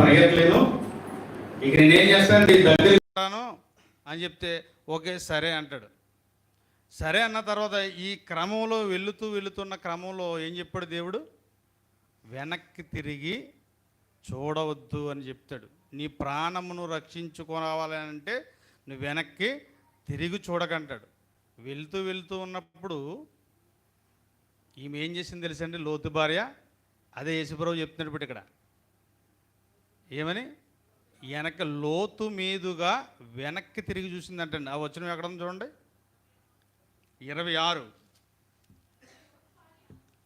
పరిగెత్తలేదు ఇక నేనేం చేస్తాను నీ దగ్గర అని చెప్తే ఓకే సరే అంటాడు. సరే అన్న తర్వాత ఈ క్రమంలో వెళుతూ వెళుతున్న క్రమంలో ఏం చెప్పాడు దేవుడు? వెనక్కి తిరిగి చూడవద్దు అని చెప్తాడు. నీ ప్రాణమును రక్షించుకోవాలి అంటే నువ్వు వెనక్కి తిరిగి చూడకంటాడు. వెళ్తూ వెళుతూ ఉన్నప్పుడు ఈమె ఏం చేసింది తెలుసండి లోతు భార్య అదే యేసుప్రభు చెప్తున్నాడు ఇప్పుడు ఇక్కడ. ఏమని? వెనక లోతు మీదుగా వెనక్కి తిరిగి చూసిందంటండి. ఆ వచ్చిన ఎక్కడ చూడండి. ఇరవై ఆరు.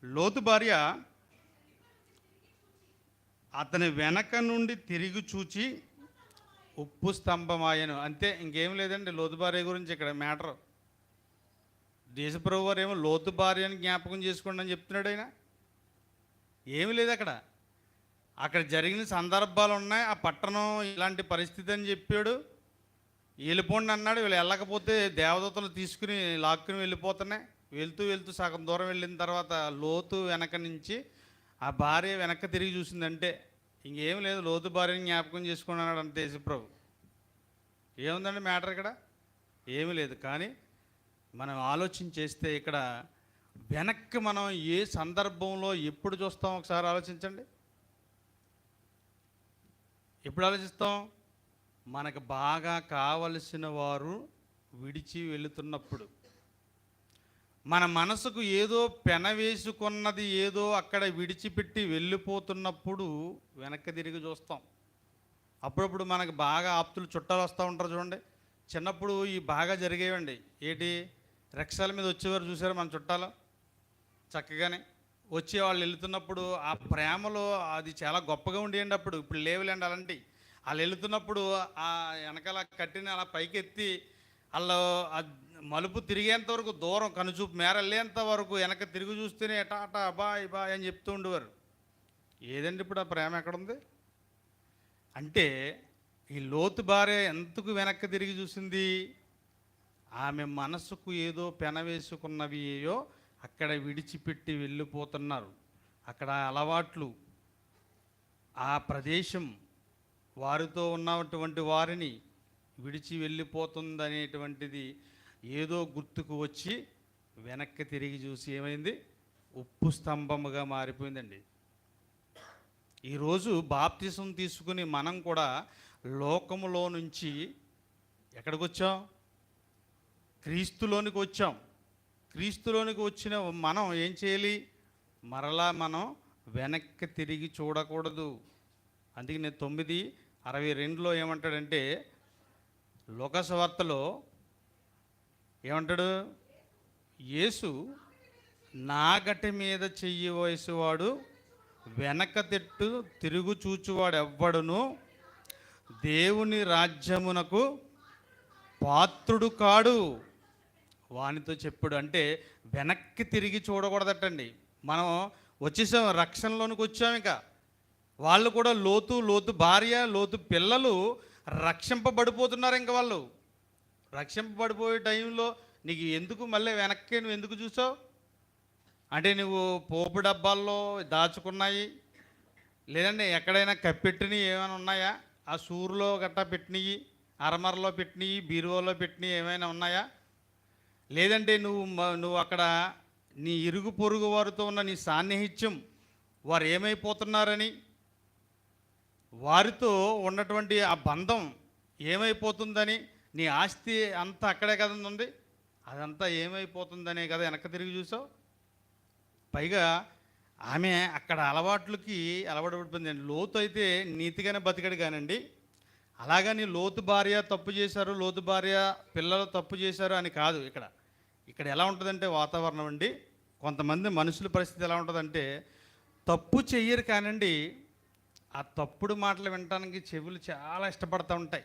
లోతు భార్య అతని వెనక నుండి తిరిగి చూచి ఉప్పు స్తంభమాయను. అంతే ఇంకేం లేదండి లోతు భార్య గురించి ఇక్కడ మ్యాటర్. దేశప్రభు వారు ఏమో లోతు భార్యని జ్ఞాపకం చేసుకోండి అని చెప్తున్నాడు ఆయన. ఏమీ లేదు అక్కడ. అక్కడ జరిగిన సందర్భాలు ఉన్నాయి ఆ పట్టణం ఇలాంటి పరిస్థితి అని చెప్పాడు. వెళ్ళిపోండి అన్నాడు. వీళ్ళు వెళ్ళకపోతే దేవదూతలు తీసుకుని లాక్కుని వెళ్ళిపోతున్నాయి. వెళ్తూ వెళ్తూ సగం దూరం వెళ్ళిన తర్వాత లోతు వెనక నుంచి ఆ భార్య వెనక్కి తిరిగి చూసిందంటే ఇంకేం లేదు లోతు భార్యని జ్ఞాపకం చేసుకున్నాడు అంతే యేసుప్రభు. ఏముందండి మ్యాటర్ ఇక్కడ? ఏమీ లేదు. కానీ మనం ఆలోచన చేస్తే ఇక్కడ వెనక్కి మనం ఏ సందర్భంలో ఎప్పుడు చూస్తాం? ఒకసారి ఆలోచించండి. ఎప్పుడు ఆలోచిస్తాం? మనకు బాగా కావలసిన వారు విడిచి వెళుతున్నప్పుడు. మన మనసుకు ఏదో పెన వేసుకున్నది ఏదో అక్కడ విడిచిపెట్టి వెళ్ళిపోతున్నప్పుడు వెనక్కి తిరిగి చూస్తాం. అప్పుడప్పుడు మనకు బాగా ఆప్తులు చుట్టాలు వస్తూ ఉంటారు చూడండి. చిన్నప్పుడు ఈ బాగా జరిగేవండి. ఏంటి? రిక్షాల మీద వచ్చేవారు చూసారు మన చుట్టాలు? చక్కగానే. వచ్చే వాళ్ళు వెళ్తున్నప్పుడు ఆ ప్రేమలో అది చాలా గొప్పగా ఉండేయండి అప్పుడు. ఇప్పుడు లేవులేండి అలాంటి. వాళ్ళు వెళ్తున్నప్పుడు ఆ వెనకాల కట్టిన అలా పైకెత్తి వాళ్ళు ఆ మలుపు తిరిగేంత వరకు దూరం కనుచూపు మేర వరకు వెనక తిరిగి చూస్తేనే టాటా బాయ్ బాయ్ అని చెప్తూ ఉండేవారు. ఏదండి ఇప్పుడు ఆ ప్రేమ ఎక్కడుంది? అంటే ఈ లోతు భార్య ఎంతకు వెనక్కి తిరిగి చూసింది? ఆమె మనసుకు ఏదో పెన వేసుకున్నవియో అక్కడ విడిచిపెట్టి వెళ్ళిపోతున్నారు. అక్కడ అలవాట్లు ఆ ప్రదేశం వారితో ఉన్నటువంటి వారిని విడిచి వెళ్ళిపోతుందనేటువంటిది ఏదో గుర్తుకు వచ్చి వెనక్కి తిరిగి చూసి ఏమైంది? ఉప్పు స్తంభముగా మారిపోయిందండి. ఈరోజు బాప్తిసం తీసుకుని మనం కూడా లోకములో నుంచి ఎక్కడికి వచ్చాం క్రీస్తులోనికి వచ్చాం. క్రీస్తులోనికి వచ్చిన మనం ఏం చేయాలి? మరలా మనం వెనక్కి తిరిగి చూడకూడదు. అందుకే నేను తొమ్మిది అరవై రెండులో ఏమంటాడంటే లోకసవార్తలో ఏమంటాడు? యేసు నాగటి మీద చెయ్యి వయసువాడు వెనక తిట్టు తిరుగు చూచువాడు ఎవ్వడును దేవుని రాజ్యమునకు పాత్రుడు కాడు. వానితో చెప్పుడు అంటే వెనక్కి తిరిగి చూడకూడదటండి. మనం వచ్చేసాం రక్షణలోనికి వచ్చాం ఇక. వాళ్ళు కూడా లోతు లోతు భార్య లోతు పిల్లలు రక్షింపబడిపోతున్నారు ఇంక వాళ్ళు. రక్షింపబడిపోయే టైంలో నీకు ఎందుకు మళ్ళీ వెనక్కి నువ్వు ఎందుకు చూసావు? అంటే నువ్వు పోపు డబ్బాల్లో దాచుకున్నాయి. లేదండి ఎక్కడైనా కప్పెట్టినవి ఏమైనా ఉన్నాయా? ఆ సూరులో గట్టా పెట్టినవి అరమరలో పెట్టినవి బీరువాలో పెట్టినవి ఏమైనా ఉన్నాయా? లేదంటే నువ్వు నువ్వు అక్కడ నీ ఇరుగు పొరుగు వారితో ఉన్న నీ సాన్నిహిత్యం వారు ఏమైపోతున్నారని? వారితో ఉన్నటువంటి ఆ బంధం ఏమైపోతుందని నీ ఆస్తి అంతా అక్కడే కదా ఉంది? అదంతా ఏమైపోతుందనే కదా వెనక తిరిగి చూసావు? పైగా ఆమె అక్కడ అలవాట్లకి అలవాటు పడిపోయింది లోతు అయితే నీతిగానే బతికాడు కానండి. అలాగని లోతు భార్య తప్పు చేశారు లోతు భార్య పిల్లలు తప్పు చేశారు అని కాదు ఇక్కడ. ఇక్కడ ఎలా ఉంటుందంటే వాతావరణం అండి కొంతమంది మనుషుల పరిస్థితి ఎలా ఉంటుందంటే తప్పు చెయ్యరు కానండి ఆ తప్పుడు మాటలు వినటానికి చెవులు చాలా ఇష్టపడతూ ఉంటాయి.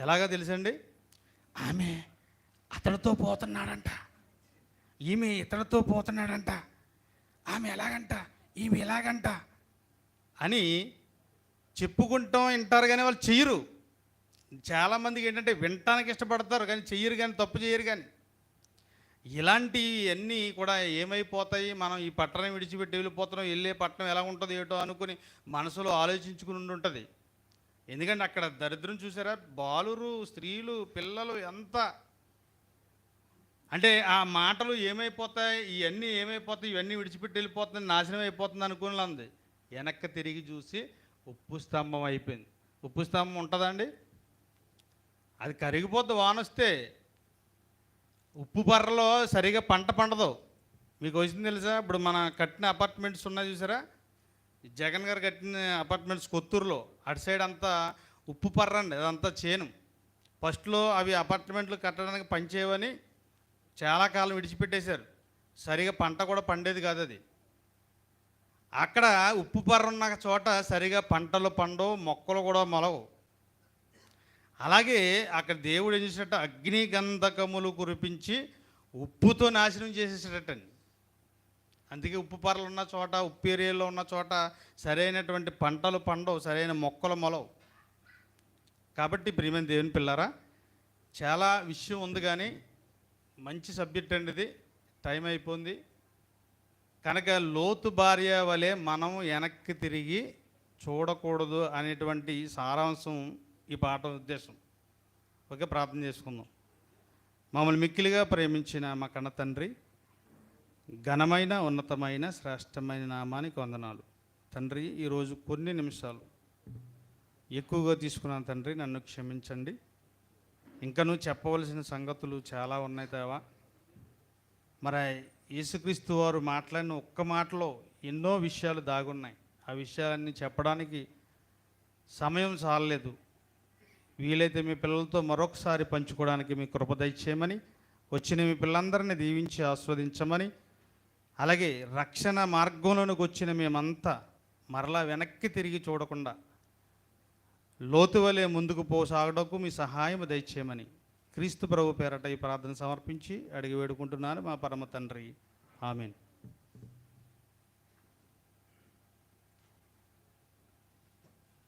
ఎలాగా తెలుసండి? ఆమె అతడితో పోతున్నాడంట. ఈమె ఇతడితో పోతున్నాడంట. ఆమె ఎలాగంట? ఈమె ఎలాగంట? అని చెప్పుకుంటాం వింటారు కానీ వాళ్ళు చెయ్యరు. చాలామందికి ఏంటంటే వినటానికి ఇష్టపడతారు కానీ చెయ్యరు కానీ తప్పు చేయరు కానీ. ఇలాంటి అన్నీ కూడా ఏమైపోతాయి? మనం ఈ పట్టణం విడిచిపెట్టి వెళ్ళిపోతున్నాం వెళ్ళే పట్టణం ఎలా ఉంటుంది ఏటో అనుకుని మనసులో ఆలోచించుకుని ఉంటుంది. ఎందుకంటే అక్కడ దరిద్రం చూసారా? బాలురు స్త్రీలు పిల్లలు ఎంత? అంటే ఆ మాటలు ఏమైపోతాయి? ఇవన్నీ ఏమైపోతాయి? ఇవన్నీ విడిచిపెట్టి వెళ్ళిపోతుంది నాశనం అయిపోతుంది అనుకుని ఉంది. వెనక్కి తిరిగి చూసి ఉప్పు స్తంభం అయిపోయింది. ఉప్పు స్తంభం ఉంటుందండి అది కరిగిపోద్ది వానొస్తే ఉప్పు బర్రలో సరిగా పంట పండదు. మీకు వచ్చింది తెలుసా? ఇప్పుడు మన కట్టిన అపార్ట్మెంట్స్ ఉన్నాయి చూసారా? జగన్ గారు కట్టిన అపార్ట్మెంట్స్ కొత్తూరులో. అటు సైడ్ అంతా ఉప్పు పర్ర అండి అదంతా చేను. ఫస్ట్లో అవి అపార్ట్మెంట్లు కట్టడానికి పనిచేయవని చాలా కాలం విడిచిపెట్టేశారు. సరిగా పంట కూడా పండేది కాదు అది. అక్కడ ఉప్పు పర్ర ఉన్న చోట సరిగా పంటలు పండవు మొక్కలు కూడా మొలవు. అలాగే అక్కడ దేవుడు ఏం చేసినట్టు అగ్ని గంధకములు కురిపించి ఉప్పుతో నాశనం చేసేసేటట్టండి అందుకే ఉప్పు పరలు ఉన్న చోట ఉప్పు ఏరియాలో ఉన్న చోట సరైనటువంటి పంటలు పండవు సరైన మొక్కలు మొలవు. కాబట్టి ప్రియమైన దేవుని పిల్లారా చాలా విషయం ఉంది కానీ మంచి సబ్జెక్ట్ అండి ఇది. టైం అయిపోయింది. కనుక లోతు భార్య వలె మనం వెనక్కి తిరిగి చూడకూడదు అనేటువంటి సారాంశం ఈ పాట ఉద్దేశం. ఓకే ప్రార్థన చేసుకుందాం. మమ్మల్ని మిక్కిలిగా ప్రేమించిన మా కన్న తండ్రి ఘనమైన ఉన్నతమైన శ్రేష్టమైన నామానికి వందనాలు. తండ్రి ఈరోజు కొన్ని నిమిషాలు ఎక్కువగా తీసుకున్నాను తండ్రి నన్ను క్షమించండి. ఇంకనూ నువ్వు చెప్పవలసిన సంగతులు చాలా ఉన్నాయి దేవా. మరి యేసుక్రీస్తు వారు మాట్లాడిన ఒక్క మాటలో ఎన్నో విషయాలు దాగున్నాయి. ఆ విషయాలన్నీ చెప్పడానికి సమయం చాలలేదు. వీలైతే మీ పిల్లలతో మరొకసారి పంచుకోవడానికి మీ కృప దయచేయమని వచ్చిన మీ పిల్లలందరినీ దీవించి ఆస్వాదించమని అలాగే రక్షణ మార్గంలోనికి వచ్చిన మేమంతా మరలా వెనక్కి తిరిగి చూడకుండా లోతువలే ముందుకు పోసాగడకు మీ సహాయం దయచేయమని క్రీస్తు ప్రభు పేరట ఈ ప్రార్థన సమర్పించి అడిగి వేడుకుంటున్నాను మా పరమ తండ్రి. ఆమెను.